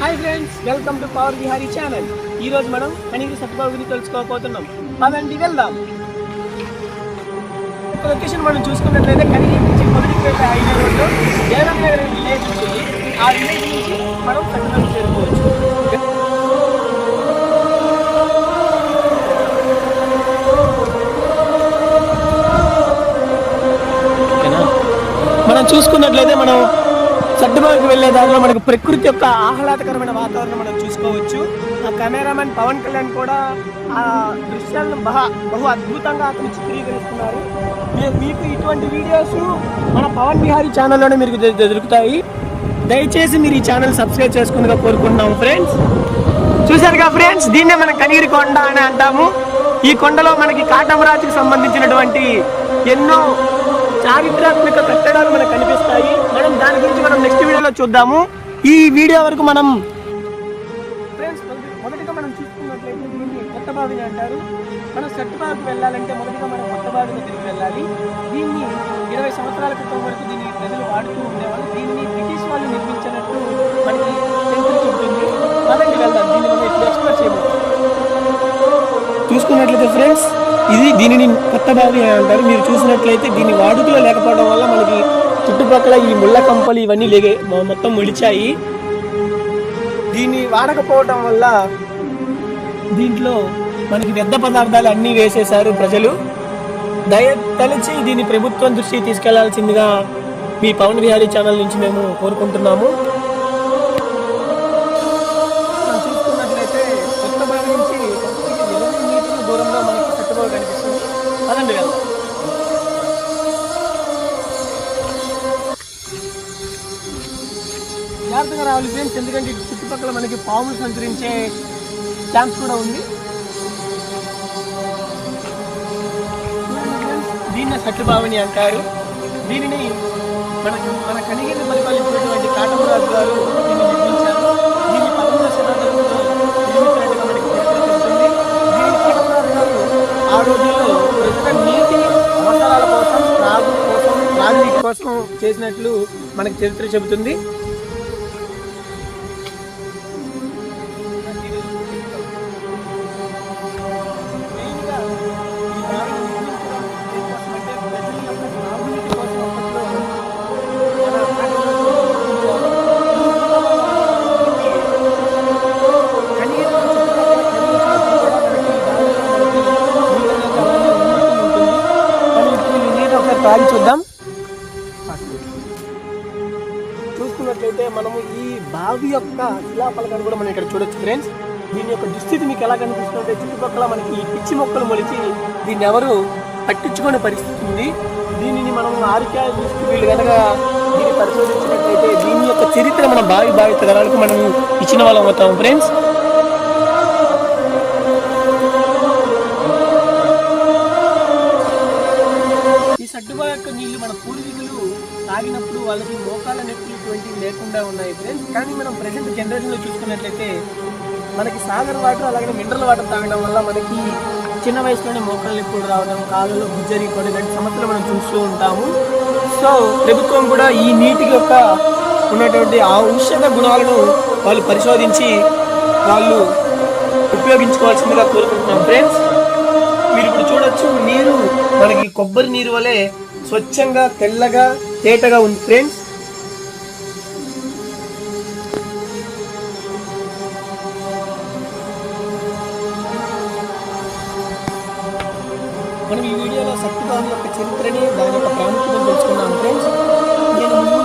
Hi friends welcome to power Vihari channel ఈరోజు మనం కనీస సత్యబాబు గురించి తెలుసుకోబోతున్నాం పదండి వెళ్దాం. ఒక లొకేషన్ మనం చూసుకున్నట్లయితే కనీసం నుంచి మొదటిపేట highway road Jayaram Nagar village ఉంటుంది ఆ విలేజ్ నుంచి మనం సత్యబాబు చేరుకోవచ్చు. మనం చూసుకున్నట్లయితే మనం సడ్డుబావికి వెళ్ళే దారిలో మనకు ప్రకృతి యొక్క ఆహ్లాదకరమైన వాతావరణం మనం చూసుకోవచ్చు. ఆ కెమెరామెన్ పవన్ కళ్యాణ్ కూడా ఆ దృశ్యాలను బహు బహు అద్భుతంగా అతను చిత్రీకరిస్తున్నారు. మీకు ఇటువంటి వీడియోస్ మన పవన్ బిహారీ ఛానల్లోనే మీకు దొరుకుతాయి. దయచేసి మీరు ఈ ఛానల్ సబ్స్క్రైబ్ చేసుకుందిగా కోరుకుంటున్నాము ఫ్రెండ్స్. చూశారుగా ఫ్రెండ్స్? దీన్నే మనం కనిగిరి కొండ అని అంటాము. ఈ కొండలో మనకి కాటమరాజుకి సంబంధించినటువంటి ఎన్నో చారిత్రాత్మక కట్టడాలు మనకు కనిపిస్తాయి. మనం దాని గురించి మనం నెక్స్ట్ వీడియోలో చూద్దాము. ఈ వీడియో వరకు మనం ఫ్రెండ్స్ మొదటిగా మనం చూసుకున్నట్లయితే దీన్ని కొత్త బావిని అంటారు. మనం సెట్ బావికి వెళ్ళాలంటే మొదటిగా మనం కొత్త బావిని తిరిగి వెళ్ళాలి. దీన్ని ఇరవై సంవత్సరాల క్రితం వరకు దీన్ని ప్రజలు వాడుతూ ఉండేవాళ్ళు. దీన్ని బ్రిటిష్ వాళ్ళు నిర్మించినట్టు మనకి చరిత్ర చెబుతుంది. పదండి వెళ్దాం. దీన్ని మనం ఎక్స్ప్లోర్ చూసుకున్నట్లయితే ఫ్రెండ్స్ ఇది దీనిని కొత్త బావి అని అంటారు. మీరు చూసినట్లయితే దీని వాడుకలో లేకపోవడం వల్ల మనకి చుట్టుపక్కల ఈ ముళ్ళ కంపలు ఇవన్నీ లేగే మొత్తం మొలిచాయి. దీన్ని వాడకపోవడం వల్ల దీంట్లో మనకి వ్యర్థ పదార్థాలు అన్నీ వేసేశారు ప్రజలు. దయ తలచి దీన్ని ప్రభుత్వం దృష్టికి తీసుకెళ్ళాల్సిందిగా మీ పవన్ బిహారీ ఛానల్ నుంచి మేము కోరుకుంటున్నాము. మనకి కనిపిస్తుంది. పదండి వెళ్దాం. జాగ్రత్తగా రావాలి ఫ్రెండ్స్ ఎందుకంటే చుట్టుపక్కల మనకి పాములు సంచరించే ఛాన్స్ కూడా ఉంది. దీన్ని సత్యభావని అంటారు. దీనిని మన మన కనిగిరి పరిపాలించినటువంటి కాటమరాజు గారు దీన్ని నిర్మించారు. దీన్ని పదమూడవ కోసం చేసినట్లు మనకి చరిత్ర చెబుతుంది తాగి చూద్దాం మనము ఈ బావి యొక్క శిలాఫలకాన్ని కూడా మనం ఇక్కడ చూడొచ్చు ఫ్రెండ్స్ దీని యొక్క దుస్థితి మీకు ఎలా కనిపిస్తుందంటే చుట్టుపక్కల మనకి ఈ పిచ్చి మొక్కలు మొలిచి దీన్ని ఎవరు పట్టించుకునే పరిస్థితి ఉంది. దీనిని మనం ఆర్కియాలజిస్ట్ వీళ్ళు కనుక దీన్ని పరిశోధించినట్లయితే దీని యొక్క చరిత్ర మన బావి బావి తరాలకు మనం ఇచ్చిన వాళ్ళం అవుతాం ఫ్రెండ్స్ యొక్క నీళ్ళు మన పూర్వీకులు తాగినప్పుడు వాళ్ళకి మోకాల నొప్పులు ఇటువంటివి లేకుండా ఉన్నాయి ఫ్రెండ్స్ కానీ మనం ప్రజెంట్ జనరేషన్లో చూసుకున్నట్లయితే మనకి సాగర్ వాటర్ అలాగే మినరల్ వాటర్ తాగడం వల్ల మనకి చిన్న వయసులోనే మోకాలు నొప్పులు రావడం కాళ్ళలో గుజ్జరిపోవడం కూడా ఇలాంటి సమస్యలు మనం చూస్తూ ఉంటాము. సో ప్రభుత్వం కూడా ఈ నీటి యొక్క ఉన్నటువంటి ఆ ఔషధ గుణాలను వాళ్ళు పరిశోధించి వాళ్ళు ఉపయోగించుకోవాల్సిందిగా కోరుకుంటున్నాం. ఫ్రెండ్స్ మీరు ఇప్పుడు చూడొచ్చు నీరు మనకి కొబ్బరి నీరు వలె స్వచ్ఛంగా తెల్లగా తేటగా ఉంది ఫ్రెండ్స్ మనం ఈ వీడియోలో సత్యభామ యొక్క చరిత్రని దాని యొక్క ప్రాముఖ్యతను తెలుసుకున్నాం ఫ్రెండ్స్ నేను